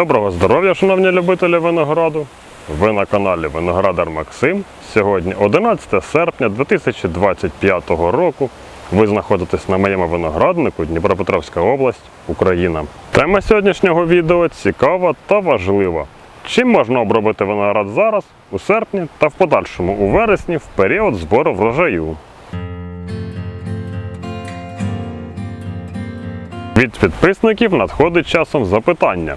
Доброго здоров'я, шановні любителі винограду. Ви на каналі Виноградар Максим. Сьогодні 11 серпня 2025 року. Ви знаходитесь на моєму винограднику Дніпропетровська область, Україна. Тема сьогоднішнього відео цікава та важлива. Чим можна обробити виноград зараз, у серпні та в подальшому у вересні в період збору врожаю. Від підписників надходить часом запитання,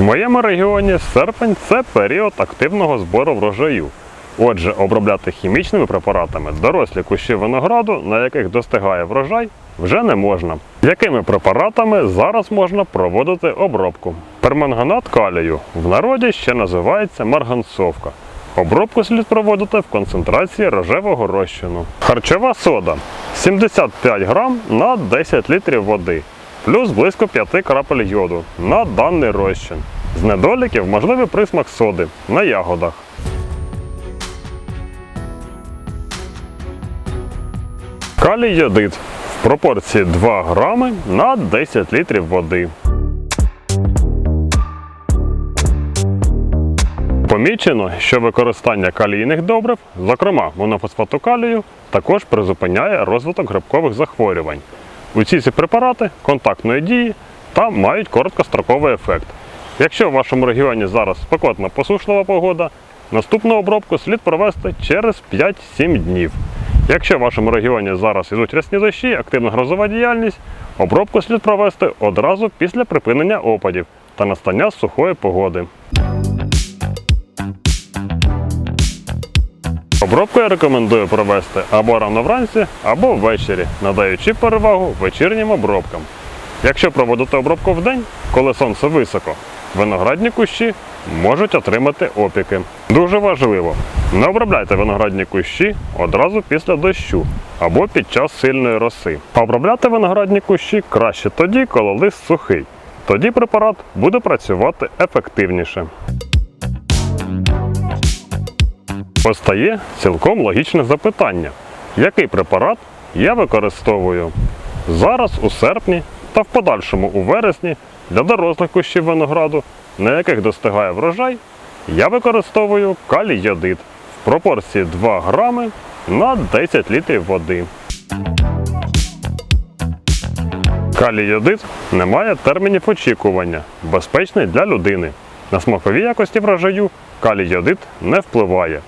В моєму регіоні серпень це період активного збору врожаю. Отже, обробляти хімічними препаратами дорослі кущі винограду, на яких достигає врожай, вже не можна. Якими препаратами зараз можна проводити обробку? Перманганат калію в народі ще називається марганцовка. Обробку слід проводити в концентрації рожевого розчину. Харчова сода 75 грам на 10 літрів води, плюс близько 5 крапель йоду на даний розчин. З недоліків можливий присмак соди на ягодах. Калій йодид в пропорції 2 грами на 10 літрів води. Помічено, що використання калійних добрив, зокрема монофосфату калію, також призупиняє розвиток грибкових захворювань. Усі ці препарати контактної дії та мають короткостроковий ефект. Якщо в вашому регіоні зараз спекотна посушлива погода, наступну обробку слід провести через 5-7 днів. Якщо в вашому регіоні зараз ідуть рясні дощі, активна грозова діяльність, обробку слід провести одразу після припинення опадів та настання сухої погоди. Обробку я рекомендую провести або рано вранці, або ввечері, надаючи перевагу вечірнім обробкам. Якщо проводити обробку в день, коли сонце високо, виноградні кущі можуть отримати опіки. Дуже важливо, не обробляйте виноградні кущі одразу після дощу або під час сильної роси. Обробляти виноградні кущі краще тоді, коли лист сухий. Тоді препарат буде працювати ефективніше. Постає цілком логічне запитання, який препарат я використовую зараз у серпні та в подальшому у вересні для дорослих кущів винограду, на яких достигає врожай, я використовую калій йодид в пропорції 2 грами на 10 літрів води. Калій йодид не має термінів очікування, безпечний для людини. На смакові якості врожаю калій йодид не впливає.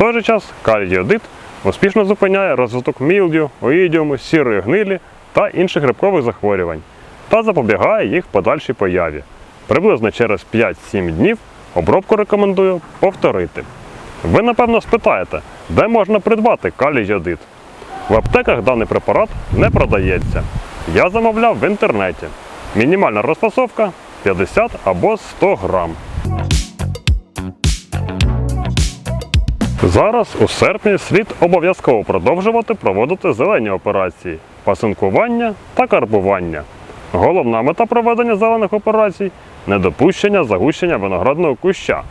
Той же час калій йодид успішно зупиняє розвиток мілдю, оїдіуму, сірої гнилі та інших грибкових захворювань та запобігає їх подальшій появі. Приблизно через 5-7 днів обробку рекомендую повторити. Ви напевно спитаєте, де можна придбати калій йодид? В аптеках даний препарат не продається. Я замовляв в інтернеті. Мінімальна розфасовка 50 або 100 грам. Зараз у серпні слід обов'язково продовжувати проводити зелені операції пасинкування та карбування. Головна мета проведення зелених операцій недопущення загущення виноградного куща.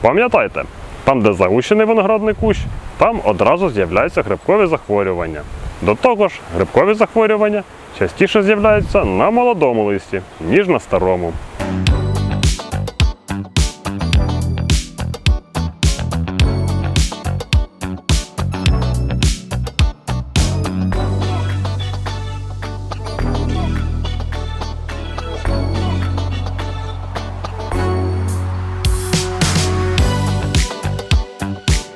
Пам'ятайте, там, де загущений виноградний кущ, там одразу з'являються грибкові захворювання. До того ж, грибкові захворювання частіше з'являються на молодому листі, ніж на старому.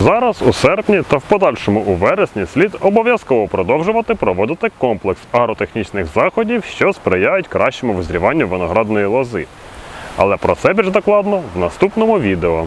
Зараз у серпні та в подальшому у вересні слід обов'язково продовжувати проводити комплекс агротехнічних заходів, що сприяють кращому визріванню виноградної лози. Але про це більш докладно в наступному відео.